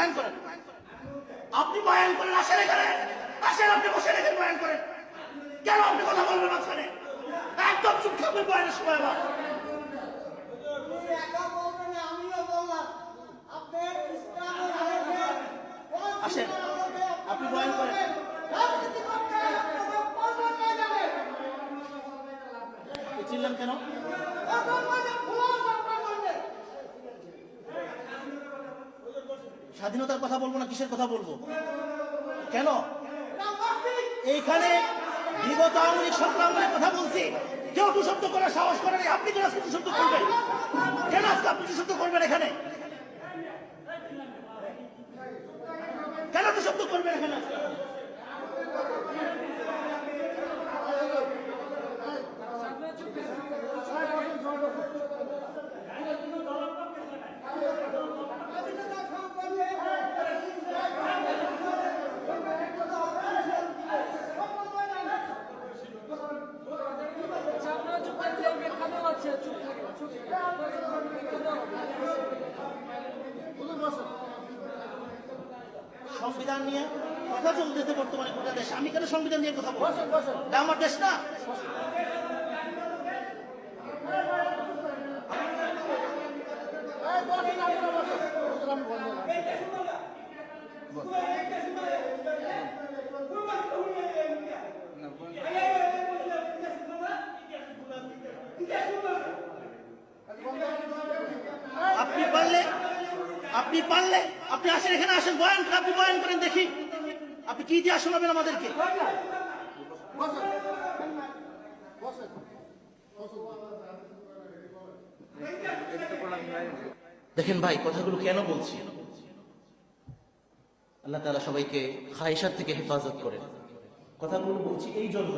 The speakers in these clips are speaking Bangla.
বয়ান করেন। আপনি বয়ান করেন, আসেন এখানে। আসেন, আপনি বসে রেখে বয়ান করেন। কেন আপনি কথা বলবেন মাঝখানে? একদম চুপ থাকবেন বয়ানের সময় বললাম। আপনি বয়ান করেন। চিনলেন কেন এখন বলছে, ভুল আপনার করবে। স্বাধীনতার কথা বলব না কিসের কথা বলব? কেন? এইখানে বিগত আওয়ামী সংগ্রামের কথা বলছি। কেউ দুশব্দ করার সাহস করে নাই। আপনি কেন আজকে টু শব্দ করবেন? কেন আজকে আপনি দুশব্দ করবেন এখানে? কেন দুশব্দ করবেন এখানে? সংবিধান নিয়ে কথা চলতেছে বর্তমানে গোটা দেশ। আমি কেন সংবিধান নিয়ে কথা বলব? আমার দেশ না। আপনি আপনি পারলে আপনি আসেন এখানে আসেন বয়ান করেন, আপনি বয়ান করেন দেখি। আপনি কি ইতিহাস শোনাবেন আমাদেরকে? দেখেন ভাই কথাগুলো কেন বলছি? আল্লাহ তাআলা সবাইকে খায়েশাত থেকে হেফাজত করেন। কথাগুলো বলছি এই জন্য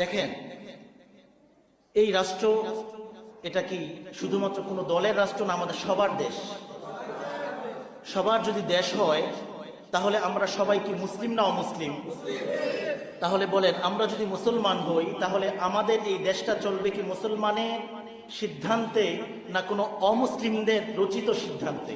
দেখেন এই রাষ্ট্র এটা কি শুধুমাত্র কোনো দলের রাষ্ট্র না আমাদের সবার দেশ? সবার যদি দেশ হয়, তাহলে আমরা সবাই কি মুসলিম না অমুসলিম? তাহলে বলেন, আমরা যদি মুসলমান হই, তাহলে আমাদের এই দেশটা চলবে কি মুসলমানের সিদ্ধান্তে না কোনো অমুসলিমদের রচিত সিদ্ধান্তে?